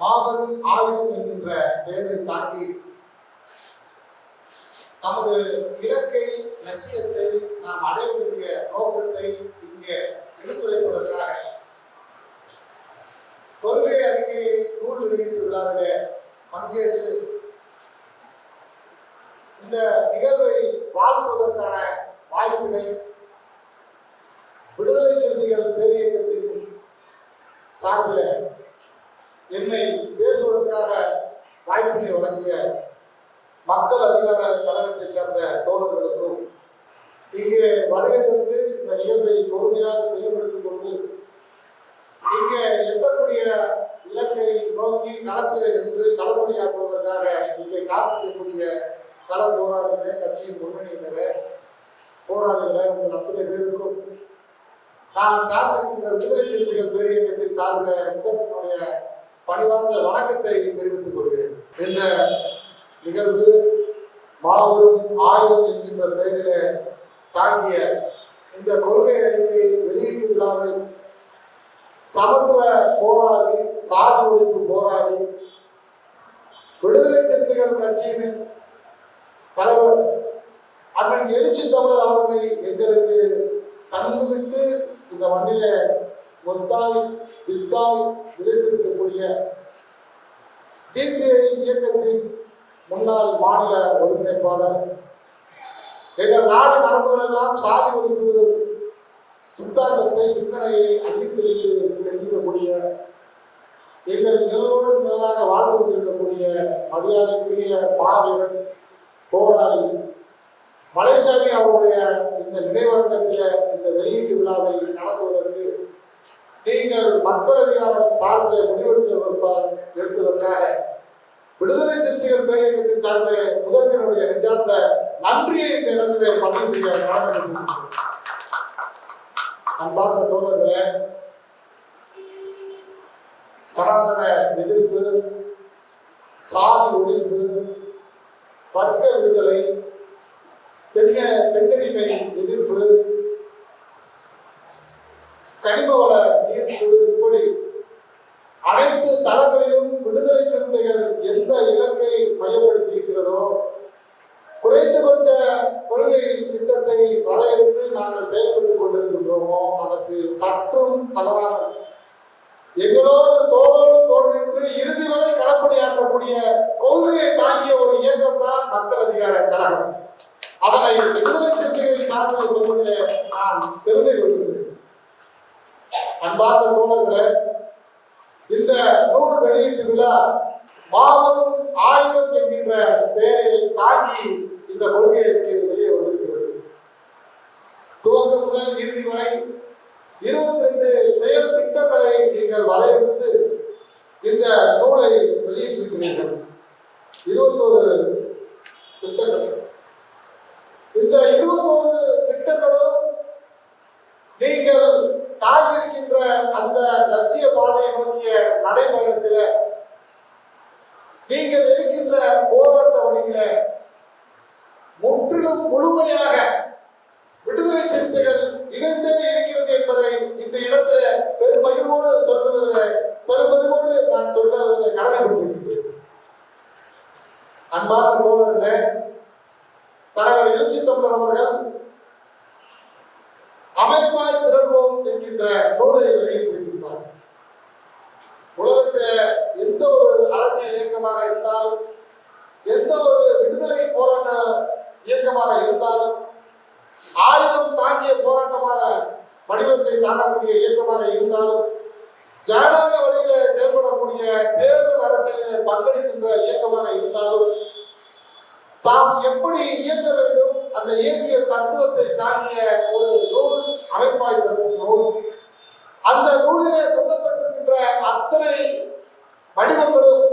மாபெரும் ஆயுதம் என்கின்ற பெயரை தாண்டி நமது இலக்கை லட்சியத்தை நாம் அடைய வேண்டிய நோக்கத்தை இங்கே எடுத்துரைப்பதற்காக கொள்கை அறிக்கையை நூல் வெளியீட்டு விழாவிலே பங்கேற்று இந்த நிகழ்வை வாழ்வதற்கான வாய்ப்பினை விடுதலை சிறுத்தைகள் பேரியக்கத்தின் சார்பில் என்னை பேசுவதற்காக வாய்ப்பினை வழங்கிய மக்கள் அதிகார கழகத்தைச் சேர்ந்த தோழர்களுக்கும் இங்கே வருகிறது இந்த நிகழ்வை பொறுமையாக செயல்படுத்திக் கொண்டு இங்கே எத்தக்கூடிய இலக்கை நோக்கி களத்தில் நின்று களப்பணியாற்றுவதற்காக இங்கே காத்திருக்கக்கூடிய கள போராளிகளே கட்சியின் முன்னணியினரே போராளிகளை உங்கள் அத்தனை பேருக்கும் நான் சார்ந்திருக்கின்ற விடுதலை சிறுத்தைகள் பேரியக்கத்தின் சார்ந்த முதற்கனுடைய பணிவார்ந்த வணக்கத்தை தெரிவித்துக் கொள்கிறேன். இந்த நிகழ்வு மாபெரும் ஆயுதம் என்கின்ற பெயரில் தாங்கிய இந்த கொள்கை அறிக்கை வெளியீட்டு விழாவை சமத்துவ போராளி சாதி ஒழிப்பு போராளி விடுதலை சிறுத்தைகள் கட்சியின் தலைவர் அண்ணன் எழுச்சி தமிழர் அவர்களை எங்களுக்கு தந்துவிட்டு இந்த மண்ணில ஒத்தாய் வித்தாய் விதைத்திருக்கக்கூடிய டிபிஐ இயக்கத்தின் முன்னாள் மாநில ஒருங்கிணைப்பாளர். எங்கள் நாடு நரம்புகள் எல்லாம் சாதி ஒழிப்பு சித்தாந்தத்தை சிந்தனையை அள்ளித்தெளித்து சென்றிருக்கக்கூடிய எங்கள் நிலவோடு நிழலாக வாழ்ந்து கொண்டிருக்கக்கூடிய மரியாதைக்குரிய மாவீரன் போராளி மலைச்சாமி அவருடைய இந்த நினைவரங்கத்தில் இந்த வெளியீட்டு விழாவை நடத்துவதற்கு நீங்கள் மக்கள் அதிகாரம் சார்பில் முடிவெடுத்ததற்காக எடுத்ததற்காக விடுதலை சிறுத்தைகள் பேரியக்கத்தின் சார்பில் முதல்வருடைய நெஞ்சார்ந்த நன்றியை இந்த இடத்திலே பதிவு செய்ய கடமைப்பட்டிருக்கிறேன் அன்பார்ந்த தோழர்களே சனாதன எதிர்ப்பு சாதி ஒழிப்பு வர்க்க விடுதலை பெண்ண பெண்ணடிமை எதிர்ப்பு கனிம வள ஈர்ப்பு இப்படி அனைத்து தளங்களிலும் விடுதலை சிறுத்தைகள் எந்த இலக்கை மையப்படுத்தி இருக்கிறதோ குறைந்தபட்ச கொள்கை திட்டத்தை வரையறுத்து நாங்கள் செயல்பட்டுக் கொண்டிருக்கின்றோமோ அதற்கு சற்றும் தளராமல் எங்களோடு தோளோடு தோல் நின்று இறுதி வரை களப்பணியாற்றக்கூடிய கொள்கையை தாங்கிய ஒரு இயக்கம் தான் மக்கள் அதிகார கழகம். அதனை விடுதலை சிறுத்தைகள் சார்பில் சொல்வதிலே நான் பெருமை கொள்கிறேன். அன்பார்ந்த தோழர்களே இந்த நூல் வெளியீட்டு விழா மாபெரும் ஆயுதம் என்கின்ற பெயரை தாங்கி இந்த கொள்கை அறிக்கை வெளியே வந்திருக்கிறது. துவக்க முதல் இறுதி வரை இருபத்தி ரெண்டு செயல் திட்டங்களை நீங்கள் வரையறுத்து இந்த நூலை வெளியிட்டிருக்கிறீர்கள். இருபத்தோரு திட்டங்கள். இந்த இருபத்தோரு திட்டங்களும் நீங்கள் தாங்கியிருக்கின்ற அந்த லட்சிய பாதையை நோக்கிய நடைமுறையத்தில் நீங்கள் எடுக்கின்ற போராட்ட வழிகளை முற்றிலும் முழுமையாக விடுதலை சிறுத்தைகள் இணைந்தே இருக்கிறது என்பதை இந்த இடத்துல பெருமகிழ்வோடு சொல்வதில் பெருமகிழ்வோடு நான் சொல்ல கடமைப்பட்டிருக்கிறேன். அன்பார்ந்த தோழர்களே தலைவர் எழுச்சி தமிழர் அவர்கள் அமைப்பாய் திரள்வோம் என்கின்ற நூலை வெளியிட்டிருக்கின்றார் உலகத்தில் எந்த ஒரு அரசியல் இயக்கமாக இருந்தாலும் எந்த ஒரு விடுதலை போராட்ட இயக்கமாக இருந்தாலும் ஆயுதம் தாங்கிய போராட்டமாக வடிவத்தை தாங்கக்கூடிய இயக்கமாக இருந்தாலும் ஜனநாயக வழியில செயல்படக்கூடிய தேர்தல் அரசியலில் பங்கெடுக்கின்ற இயக்கமாக இருந்தாலும் தாம் எப்படி இயங்க வேண்டும்? அந்த இயங்கிய தத்துவத்தை தாங்கிய ஒரு நூல் அமைப்பாய் தரும் நூல். அந்த நூலிலே சொந்தப்பட்டிருக்கின்ற அத்தனை வடிவங்களும்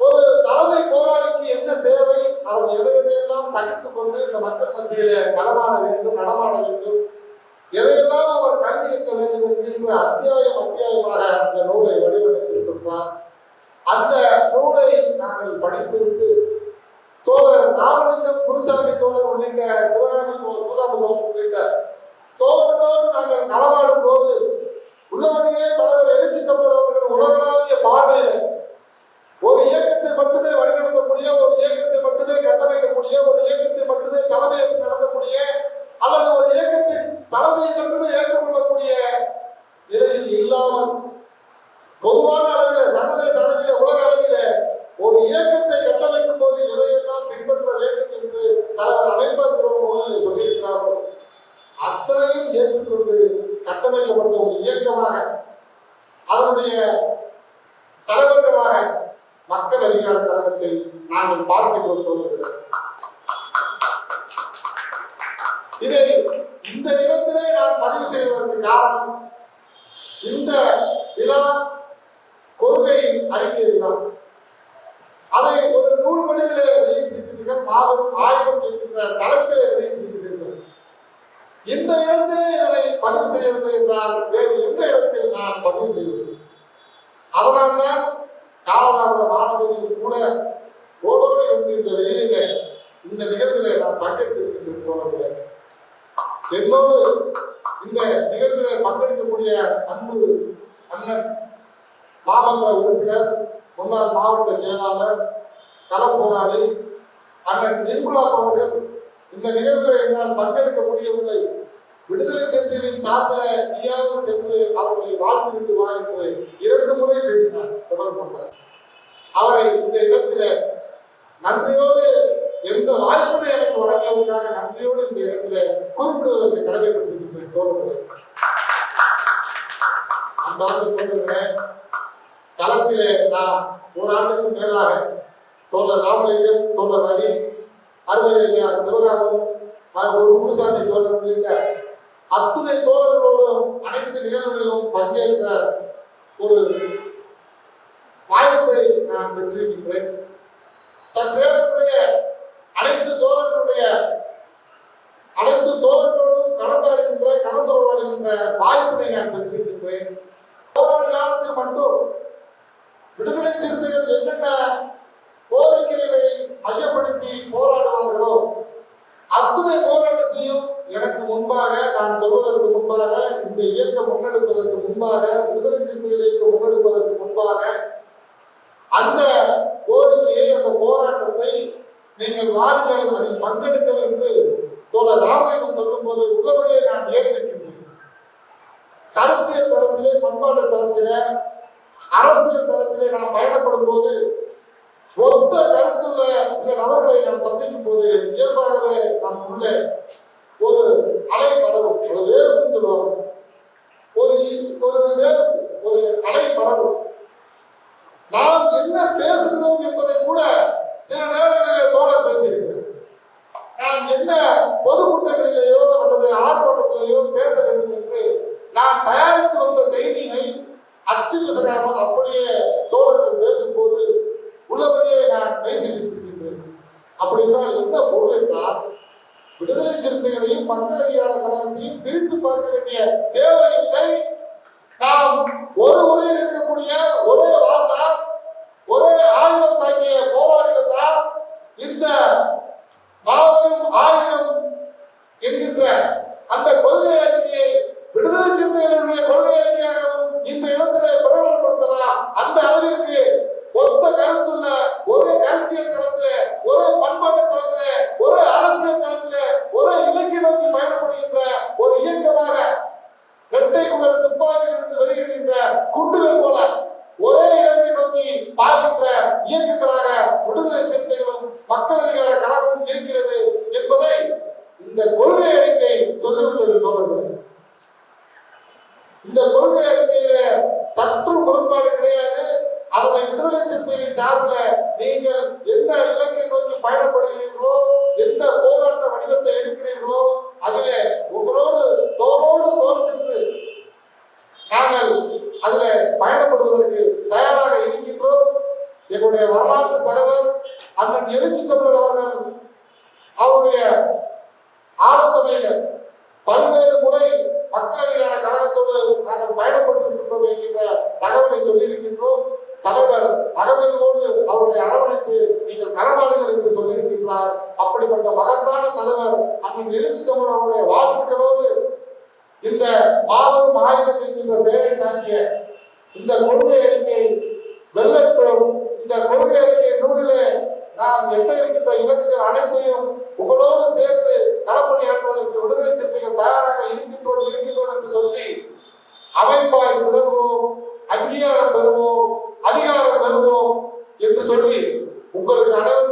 ஒரு தலைமை போராளிக்கு என்ன தேவை? அவர் எதை எதையெல்லாம் சகித்துக் கொண்டு இந்த மக்கள் மத்தியில களமாட வேண்டும் நடமாட வேண்டும்? எதையெல்லாம் அவர் கல்வி வேண்டும் என்கின்ற அத்தியாயம் அத்தியாயமாக அந்த நூலை வடிவமைத்திருக்கின்றார். அந்த நூலை நாங்கள் படித்துவிட்டு தோழர் ராமலிங்கம் குருசாமி தோழர் உள்ளிட்ட சிவகாமி சிவகாமி உள்ளிட்ட தோழர்களோடு நாங்கள் களமாடும் போது உள்ளபடியே தலைவர் எழுச்சி தமிழர் அவர்கள் உலகளாவிய பார்வையில மட்டுமே வழிநடத்தக்கூடிய ஒரு இயக்கத்தை மட்டுமே கட்டமைக்கக்கூடிய ஒரு இயக்கத்தை மட்டுமே தலைமையேற்று நடத்தக்கூடிய அல்லது ஒரு இயக்கத்தின் தலைமையை மட்டுமே ஏற்றுக்கொள்ளக்கூடிய நிலையில் இல்லாமல் பொதுவான அளவில் சர்வதேச அளவில் உலக அளவில் ஒரு இயக்கத்தை கட்டமைக்கும் போது எதையெல்லாம் பின்பற்ற வேண்டும் என்று தலைவர் அமைப்பாளர் முன்னிலை சொல்லியிருக்கிறாரோ அத்தனையும் ஏற்றுக்கொண்டு கட்டமைக்கப்பட்ட ஒரு இயக்கமாக அதனுடைய தலைவர்களாக மக்கள் அதிகார கழகத்தை நாங்கள் பார்க்கின்றோம் தோன்றுகிறோம் இதை இந்த இடத்திலே நான் பதிவு செய்வதற்கு காரணம் இந்த விழா கொள்கை அறிக்கை தான் அதை ஒரு நூல் மணிகளே வெளியிட்டிருக்கிறீர்கள். மாபெரும் ஆயுதம் என்கின்ற தலைப்பிலே வெளியிட்டிருக்கிறீர்கள். இந்த இடத்திலே இதனை பதிவு செய்யவில்லை என்றால் வேறு எந்த இடத்தில் நான் பதிவு செய்வது? அதனால்தான் காலதாமதமான மாணவர்கள் கூட ஓடோடி வந்து இந்த வெயிலிலே இந்த நிகழ்விலே நான் பங்கெடுத்திருக்கின்றேன் தோழர்களே என்னோடு இந்த நிகழ்வில் பங்கெடுக்கக்கூடிய அன்பு அண்ணன் மாமன்ற உறுப்பினர் முன்னாள் மாவட்ட செயலாளர் களப்போராளி அண்ணன் நிர்குலாப் அவர்கள் இந்த நிகழ்வில் என்னால் பங்கெடுக்க முடியவில்லை விடுதலை சிறுத்தைகளின் சார்பில் நீயாவது சென்று அவர்களை வாழ்த்து விட்டு வா என்று இரண்டு முறை பேசினார். தொடர்பு கொண்டார் அவரை இந்த இடத்தில் நன்றியோடு எந்த வாய்ப்பினை எனக்கு வழங்கியதற்காக நன்றியோடு இந்த இடத்துல குறிப்பிடுவதற்கு கடமைப்பட்டிருக்கின்றேன் தோழர்களே. அன்பார்ந்த தோழர்களே களத்திலே நான் ஒரு ஆண்டுக்கு மேலாக தோழர் ராமலிங்கம் தோழர் ரவி அருமை ஐயா சிவகாமு ஒரு குருசாமி தோழர் உள்ளிட்ட அத்துணை தோழர்களோடும் அனைத்து நிகழ்வுகளிலும் பங்கேற்ற ஒரு வாய்ப்பை நான் பெற்றிருக்கின்றேன். சற்றேறக்குறைய அனைத்து தோழர்களுடைய அனைத்து தோழர்களோடும் கலந்தாடுகின்ற கலந்துரையாடுகின்ற வாய்ப்பினை நான் பெற்றிருக்கின்றேன். போராட்ட காலத்தில் மட்டும் விடுதலை சிறுத்தைகள் என்னென்ன கோரிக்கைகளை மையப்படுத்தி போராடுவார்களோ அத்துணை போராட்டத்தையும் எனக்கு முன்பாக நான் சொல்வதற்கு முன்பாக இந்த இயக்கம் முன்னெடுப்பதற்கு முன்பாக விடுதலை சிறுத்தைகள் இயக்கம் முன்னெடுப்பதற்கு முன்பாக அந்த கோரிக்கையை அந்த போராட்டத்தை நீங்கள் வாருங்கள் அதில் பங்கெடுங்கள் என்று தோழர் ராமலிங்கம் சொல்லும்போது உங்களுடைய நான் ஏற்றிருக்கின்றேன் கருத்தியல் தளத்திலே பண்பாட்டு தளத்திலே அரசியல் தளத்திலே நாம் பயணப்படும் போது ஒத்த கருத்துள்ள சில நபர்களை நாம் சந்திக்கும் போது இயல்பாகவே நாம் உள்ளே ஒரு அலை பரவும் ஒரு வேவ்ஸ் சொல்லுவாங்க ஒரு ஒரு வேவ்ஸ் ஒரு அலை பரவும் நாம் என்ன பேசுகிறோம் என்பதை கூட சில நேரங்களிலே தோழர் பேசியிருக்கிறேன் நாம் என்ன பொதுக்கூட்டங்களிலேயோ அல்லது ஆர்ப்பாட்டத்திலேயோ பேச வேண்டும் என்று நான் தயாரித்து வந்த செய்தியை அச்சு அப்படியே தோழர்கள் பேசும்போது உள்ளபடியே நான் பேசி அப்படின்னா என்ன பொருள் என்றால் விடுதலை சிறுத்தைகளையும் மக்கள் அதிகார கழகத்தையும் பிரித்து பார்க்க வேண்டிய தேவையில்லை. நாம் ஒரு உரையில் இருக்கக்கூடிய ஒரே வார்த்தை ஒரே ஆயுதம் தாங்கிய போராளிகள் தான் இந்த மாபெரும் ஆயுதம் என்கின்ற அந்த கொள்கை அறிக்கையை விடுதலை சிறுத்தைகளுடைய கொள்கை அறிக்கையாகவும் இந்த இடத்திலே பிரபலப்படுத்தலாம் அந்த அளவிற்கு ஒத்த கருத்துள்ள ஒரே கருத்தியல் தளத்திலே ஒரே பண்பாட்டு தளத்திலே ஒரே அரசியல் தளத்திலே ஒரே இலக்கை நோக்கி பயணப்படுகின்ற ஒரு இயக்கமாக இரட்டை குழல் துப்பாக்கியிலிருந்து வெளியிடுகின்ற குண்டுகள் போல ஒரே இலக்கை நோக்கி பார்க்கின்ற இயக்கங்களாக விடுதலை சிறுத்தைகளும் மக்கள் அதிகார கழகமும் இருக்கிறது என்பதை இந்த கொள்கை அறிக்கை சொல்லிவிட்டது தோழர்களே இந்த கொள்கை அறிக்கையில சற்று முரண்பாடு கிடையாது. அதனை விடுதலை சிறுத்தையின் சார்பில் நீங்கள் என்ன இலக்கை நோக்கி பயணப்படுகிறீர்களோ எந்த போராட்ட வடிவத்தை எடுக்கிறீர்களோ அதிலே உங்களோடு தோளோடு தோல் சென்று நாங்கள் அதில் பயணப்படுவதற்கு தயாராக இருக்கின்றோம். எங்களுடைய வரலாற்று தலைவர் அண்ணன் எழுச்சி தமிழர் அவர்கள் அவருடைய ஆலோசனையில் பல்வேறு முறை மக்கள் அதிகார கழகத்தோடு நாங்கள் பயணப்பட்டிருக்கின்றோம் என்கின்ற தகவலை சொல்லியிருக்கின்றோம். தலைவர் அகமதியோடு அவருடைய அரவணைத்து நீங்கள் களமாடுங்கள் என்று சொல்லியிருக்கின்றார். அப்படிப்பட்ட மகத்தான தலைவர் அண்ணன் எழுச்சி தமிழ் அவருடைய வாழ்த்துக்களோடு இந்த மாபெரும் ஆயுதம் என்கின்ற பெயரை தாங்கிய இந்த கொள்கை அறிக்கை வெள்ளத்தோம் இந்த கொள்கை அறிக்கை நூலிலே நாம் எட்ட இருக்கின்ற இலக்குகள் அனைத்தையும் உங்களோடு சேர்ந்து களப்பணியாற்றுவதற்கு விடுதலை சிந்தைகள் தயாராக இருக்கின்றோம் இருக்கின்றோம் என்று சொல்லி அமைப்பாய் தருவோம் அங்கீகாரம் தருவோம் அதிகாரம் தருவோம் என்று சொல்லி உங்களுக்கு நடவடிக்கை